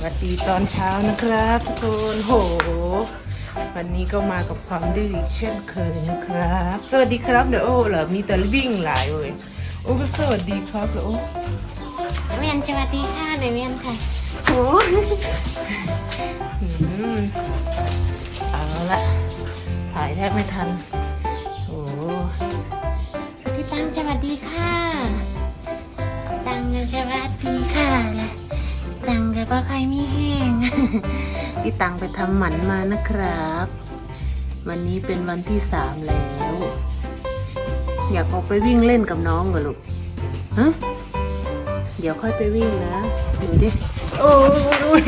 วัสดีตอนเช้านะครับทุกคนโห วันนี้ก็มากับความดื้ออีกเช่นเคยนะครับ สวัสดีครับเดี๋ยวโอ้เหรอมีแต่วิ่งหลายเว้ยโอ้ก็สวัสดีครับเดี๋ยวโอ้เวียนสวัสดีค่ะเดเวียนค่ะโหอืมเอาละถ่ายแทบไม่ทันโอ้พี่ตังสวัสดีค่ะตังก็สวัสดีค่ะ และตังก็บ่ค่อยมีแห้งที่ตังไปทำหมันมานะครับ วันนี้เป็นวันที่สามแล้ว อยากออกไปวิ่งเล่นกับน้องเหรอลูกฮะเดี๋ยวค่อยไปวิ่งนะดูดิโอ้ย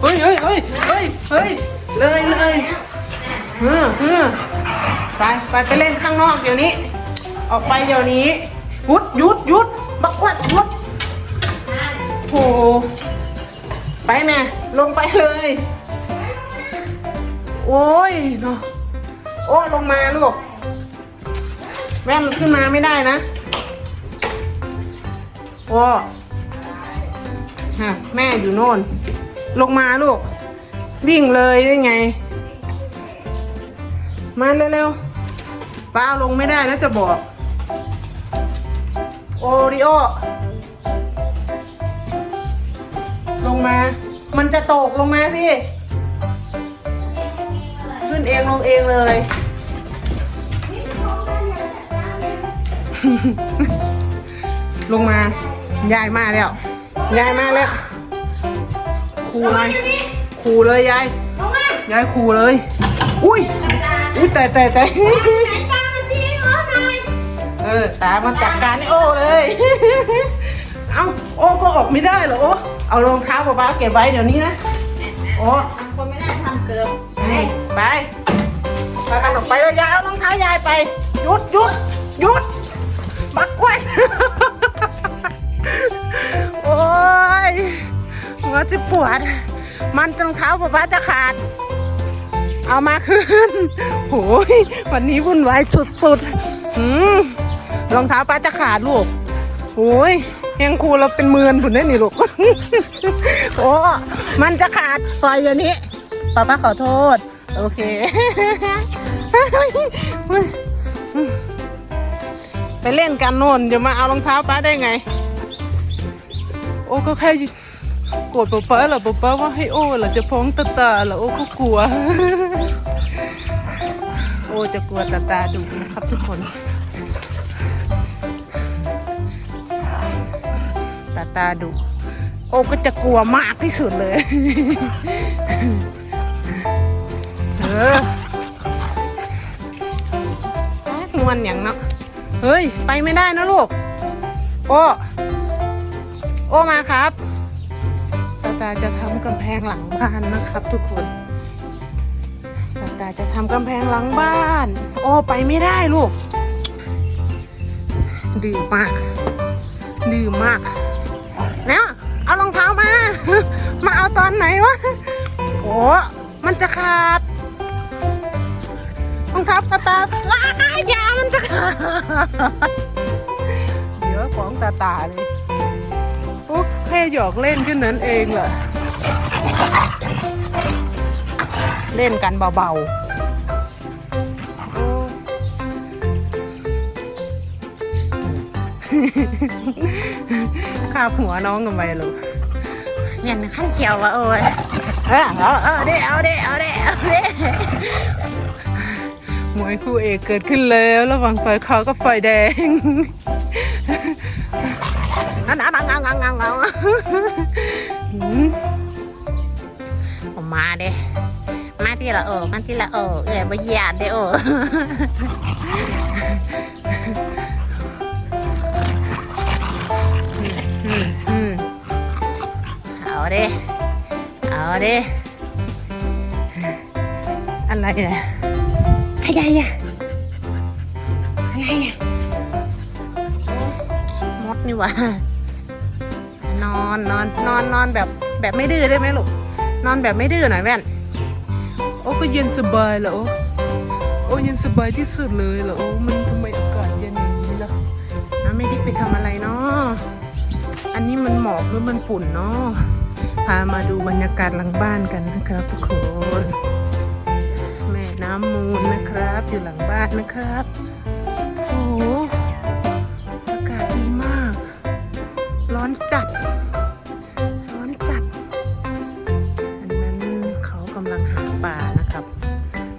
เฮ้ยเฮ้ยเฮ้ยเฮ้ยเฮ้ยเลยเลยเฮ้อเฮ้อไปไปไปเล่นข้างนอกเดี๋ยวนี้ ออกไปเดี๋ยวนี้หยุดหยุดหยุดบักวัดหยุดโห ไปแม่ลงไปเลย โอ้ยเนาะโอ้ลงมาลูก แว่นขึ้นมาไม่ได้นะโอ้ฮะแม่อยู่โน่น ลงมาลูก วิ่งเลยได้ไง มาเร็วๆป้าลงไม่ได้นะจะบอก โอริโอ ลงมา มันจะตกลงมาสิ ขึ้นเองลงเองเลย ลงมายายมาแล้ว ยายมาแล้วครูเลยครูเลยยาย ยายครูเลย อุ้ย อุ้ยแต่แต่แต่ตามันดีเหรอหน่อยเออตามันจัดการให้โอ้เลย เอ้าโอ้ก็ออกไม่ได้เหรอโอ้ เอารองเท้าป๊าป๊าเก็บไว้เดี๋ยวนี้นะโอ้คนไม่ได้ทำเกิมไปไปกันออกไปเลยยายเอารองเท้ายายไปหยุดหยุดหยุดบักกล้วยโอ้ยหัวจะปวด มันรองเท้าป๊าป๊าจะขาด เอามาคืนโหยวันนี้วุ่นวายสุดๆหืมรองเท้าป้าจะขาดลูก โอ้ยยังครูเราเป็นหมื่นผุนได้นี่ลูก โอ้ มันจะขาดปล่อยอย่างนี้ป้าป้าขอโทษ โอเค ไปเล่นกันโน่นเดี๋ยวมาเอารองเท้าป้าได้ไง โอ้ก็แค่กรธป๊าป๊าเหรอป๊าป๊าว่าให้โอ้เหรอจะพ้องตาตาเหรอโอ้ก็กลัว โอ้จะกลัวตาตาดุนะครับทุกคน ตาดุโอ้ก็จะกลัวมากที่สุดเลย เออมวนอย่างเนาะ เฮ้ย ไปไม่ได้นะลูก โอ้ โอ้มาครับ ตาตาจะทำกำแพงหลังบ้านนะครับ ทุกคน ตาตาจะทำกำแพงหลังบ้าน โอ้ไปไม่ได้ลูกดื้อมากดื้อมาก เอาตอนไหนวะ โอ้มันจะขาดรองเท้าตาตาว้ายยามันจะขาดเดี๋ยวของตาตาเลยโอ้แค่หยอกเล่นแค่นั้นเองเหรอเล่นกันเบาๆโอ้ข้าบหัวน้องกันไปลูก เวียนขั้นเขียววะโอ้ยเออเอาเอาเด้เอาเด้เอาเด้เอาเด้มวยคู่เอกเกิดขึ้นแล้วระหว่างไฟขาวกับไฟแดงนั่นนั่นนั่นนั่นนั่นนั่นหืมผมมาเด้มาที่ละโอ้มาที่ละโอ้เอ้ยบ่เหยียดเด้โอ้อื ด้เอาเด้อะไรเนี่ยอะไรอะอะไรอะมดนี่หว่านอนนอนนอนนอนแบบแบบไม่ดื้อได้ไหมลูก นอนแบบไม่ดื้อหน่อยแว่น โอ้ก็เย็นสบายเหรอโอ้โอ้เย็นสบายที่สุดเลยเหรอโอ้มันทำไมอากาศเย็นอย่างนี้ล่ะอะไม่ได้ไปทำอะไรเนาะอันนี้มันหมอกหรือมันฝุ่นเนาะ พามาดูบรรยากาศหลังบ้านกันนะครับทุกคนแม่น้ำมูลนะครับ อยู่หลังบ้านนะครับโอ้โหอากาศดีมาก ร้อนจัด ร้อนจัด อันนั้นเขากำลังหาปลานะครับ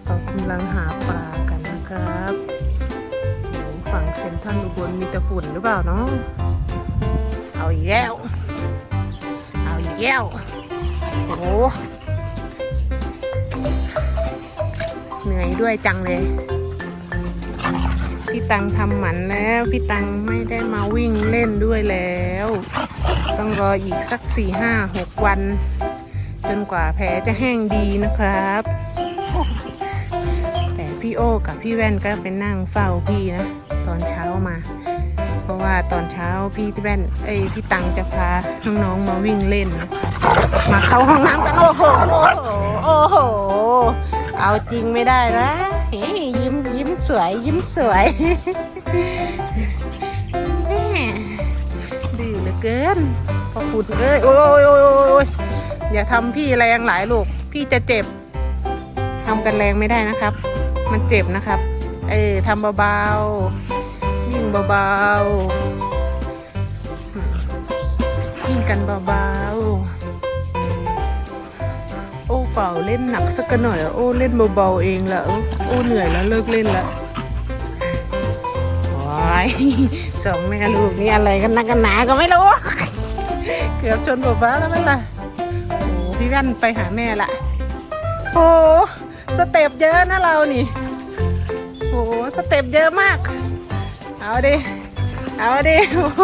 เขากำลังหาปลากันนะครับฝั่งเซ็นทรัลอุบลมีแต่ฝุ่นหรือเปล่าเนาะเอาอีกแล้ว กแล้ว โอ้โหเหนื่อยด้วยจังเลย พี่ตังทำหมันแล้ว พี่ตังไม่ได้มาวิ่งเล่นด้วยแล้ว ต้องรออีกสักสี่ห้าหกวัน จนกว่าแผลจะแห้งดีนะครับ แต่พี่โอ้กับพี่แว่นก็ไปนั่งเฝ้าพี่นะ ตอนเช้ามา เพราะว่าตอนเช้าพี่แว่นเอ้ยพี่ตังจะพาน้องๆมาวิ่งเล่นนะคะมาเข้าห้องน้ำกันโอ้โหโอ้โหเอาจริงไม่ได้นะเฮ้ยยิ้มยิ้มสวย ยิ้มสวยแม่ดื้อเหลือเกินพอคุณเอ้ยโอ้ยโอ้ยโอ้ยโอ้ยอย่าทำพี่แรงหลายลูก พี่จะเจ็บทำกันแรงไม่ได้นะครับ มันเจ็บนะครับ เออทำเบาๆ เบาๆ วิ่งกันเบาๆ โอ้เปล่าเล่นหนักสักหน่อยอะโอ้เล่นเบาๆเองละโอ้โอ้เหนื่อยแล้วเลิกเล่นละว้ายสองแม่ลูกนี่อะไรกันนักกันหนาก็ไม่รู้ เกือบชนป๊าป๊าแล้วมั้งล่ะโอ้พี่แว่นไปหาแม่ละโอ้สเต็ปเยอะนะเรานี่โอ้สเต็ปเยอะมาก เอาดิ เอาดิโอ้โห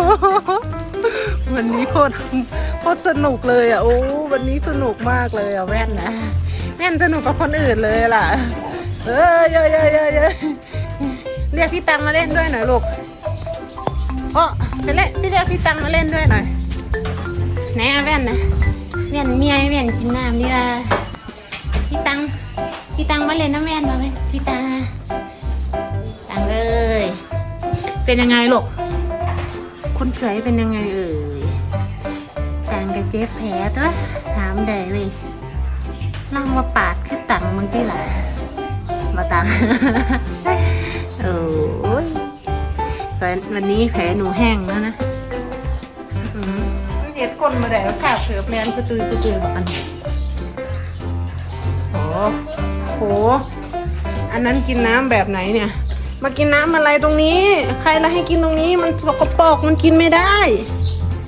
วันนี้โคตรโคตรสนุกเลยอะโอ้วันนี้สนุกมากเลยอะแว่นนะแว่นสนุกกับคนอื่นเลยล่ะ เออเยอะเยอะเยอะเยอะเรียกพี่ตังมาเล่นด้วยหน่อยลูกโอ้ไปเล่นพี่เรียกพี่ตังมาเล่นด้วยหน่อยไหนแว่นนะแว่นเมียแว่นกินน้ำดีว่าพี่ตังพี่ตังมาเล่นน้ำแว่นมาไหมพี่ตัง เป็นยังไงลูกคุณเฉยเป็นยังไงเอ่ยตังกับเจ๊แผลตัวถามได้เลยนั่งมาปาดคือตังมึงที่หละมาตังโอ้ยแผลวันนี้แผลหนูแห้งแล้วนะอืมเห็ดก้นมาได้แล้วขาบเสือแพลนกระจุยกระจุยแบบอันโอ้โห อันนั้นกินน้ำแบบไหนเนี่ย มากินน้ำอะไรตรงนี้ ใครละให้กินตรงนี้มันสกปรกมันกินไม่ได้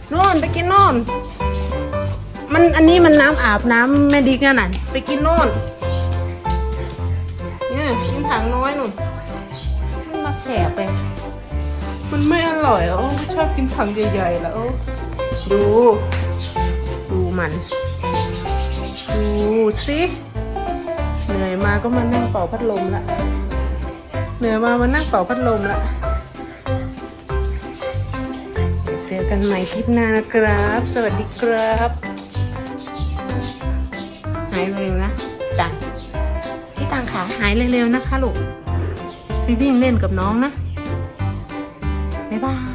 โน่นไปกินโน่นมันอันนี้มันน้ำอาบน้ำแม่ดิกนั่นน่ะไปกินโน่นเนี่ยกินถังน้อยหนุ่นมันมาแสบไปมันไม่อร่อยอะโอ้ชอบกินถังใหญ่ๆแล้วโอ้ดู ดูมัน ดูสิเหนื่อยมาก็มานั่งเป่าพัดลมละ เหนื่อยมามานั่งเป่าพัดลมละเจอกันใหม่คลิปหน้านะครับ สวัสดีครับ หายเร็วนะจ้ะพี่ตังขาหายเร็วๆนะคะลูกไปวิ่งเล่นกับน้องนะ บ๊ายบาย